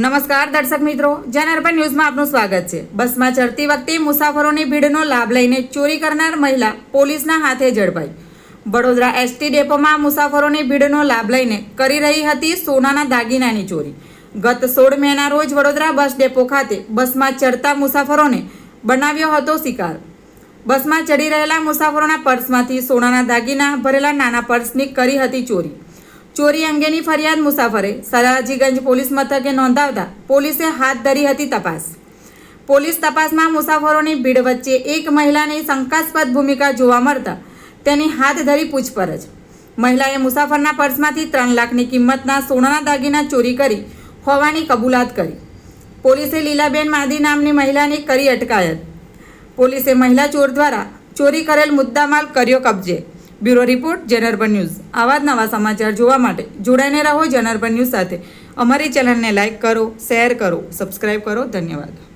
નમસ્કાર દર્શક મિત્રો જનઅર્બન ન્યૂઝમાં આપનું સ્વાગત છે. બસમાં ચડતી વખતે મુસાફરોની ભીડનો લાભ લઈને ચોરી કરનાર મહિલા પોલીસના હાથે ઝડપાઈ. વડોદરા એસટી ડેપોમાં મુસાફરોની ભીડનો લાભ લઈને કરી રહી હતી સોનાના દાગીનાની ચોરી. ગત સોળ મેના રોજ વડોદરા બસ ડેપો ખાતે બસમાં ચડતા મુસાફરોને બનાવ્યો હતો શિકાર. બસમાં ચડી રહેલા મુસાફરોના પર્સમાંથી સોનાના દાગીના ભરેલા નાના પર્સની કરી હતી ચોરી. ચોરી અંગેની ફરિયાદ મુસાફરે. સયાજીગંજ પોલીસ મથકે નોંધાવતા પોલીસે હાથ ધરી હતી તપાસ. પોલીસ તપાસમાં મુસાફરોની ભીડ વચ્ચે એક મહિલાની શંકાસ્પદ ભૂમિકા જોવા મળતા તેની હાથ ધરી પૂછપરછ. મહિલાએ મુસાફરના પર્સમાંથી ત્રણ લાખની કિંમતના સોનાના દાગીના ચોરી કરી હોવાની કબૂલાત કરી. પોલીસે લીલાબેન માદી નામની મહિલાની કરી અટકાયત. પોલીસે મહિલા ચોર દ્વારા ચોરી કરેલ મુદ્દામાલ કર્યો કબજે. બ્યુરો રિપોર્ટ જનરબન ન્યૂઝ. આવા જ નવા સમાચાર જોવા માટે જોડાઈને રહો જનરબન ન્યૂઝ સાથે. અમારી ચેનલને લાઇક કરો, શેર કરો સબસ્ક્રાઈબ કરો. ધન્યવાદ.